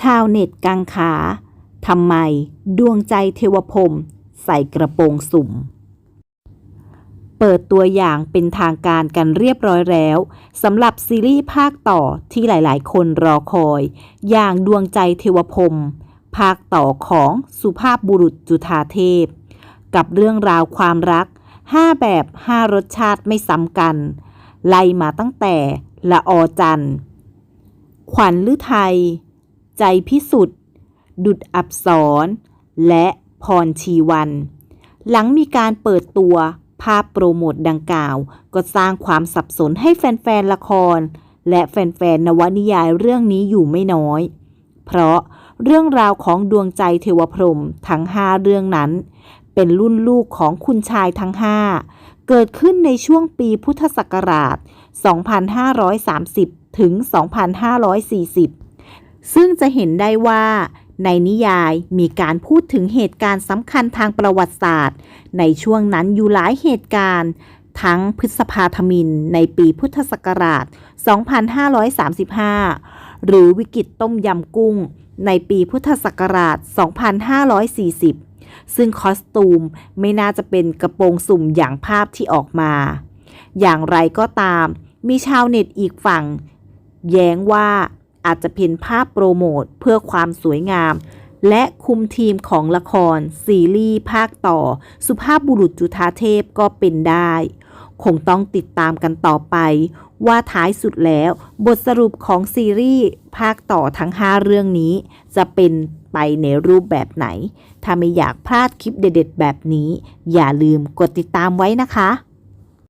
ชาวเน็ตกังขาทำไมดวงใจเทวพรมใส่กระโปรงสุ่ม เปิดตัวอย่างเป็นทางการกันเรียบร้อยแล้วสำหรับซีรีส์ภาคต่อที่หลายๆ คนรอคอย อย่างดวงใจเทวพรมภาคต่อของสุภาพบุรุษจุธาเทพ กับเรื่องราวความรัก 5 แบบ 5 รสชาติไม่ซ้ำกัน ไล่มาตั้งแต่ละออจันทร์ขวัญฤทัย ใจพิสุทธิ์ดุดอับสรและพรชีวัน หลังมีการเปิดตัวภาพโปรโมทดังกล่าว ก็สร้างความสับสนให้แฟนๆละคร และแฟนๆนวนิยายเรื่องนี้อยู่ไม่น้อย เพราะเรื่องราวของดวงใจเทวพรหมทั้ง5เรื่องนั้น เป็นรุ่นลูกของคุณชายทั้ง5เกิดขึ้นในช่วงปีพุทธศักราช 2530 ถึง 2540 ซึ่งจะเห็นได้ว่าในนิยายมีการพูดถึงเหตุการณ์สำคัญทางประวัติศาสตร์ ในช่วงนั้นอยู่หลายเหตุการณ์ ทั้งพฤษภาธมินในปีพุทธศักราช 2535 หรือวิกฤตต้มยำกุ้ง ในปีพุทธศักราช 2540 ซึ่งคอสตูมไม่น่าจะเป็นกระโปรงสุ่มอย่างภาพที่ออกมา อย่างไรก็ตาม มีชาวเน็ตอีกฝั่ง แย้งว่า อาจจะเป็นภาพโปรโมทเพื่อความสวยงาม และคุมทีมของละคร ซีรีส์ภาคต่อ สุภาพบุรุษจุธาเทพก็เป็นได้ คงต้องติดตามกันต่อไป ว่าท้ายสุดแล้ว บทสรุปของซีรีส์ภาคต่อทั้ง 5 เรื่องนี้ จะเป็นไปในรูปแบบไหน ถ้าไม่อยากพลาดคลิปเด็ด ๆ แบบนี้ อย่าลืมกดติดตามไว้นะคะ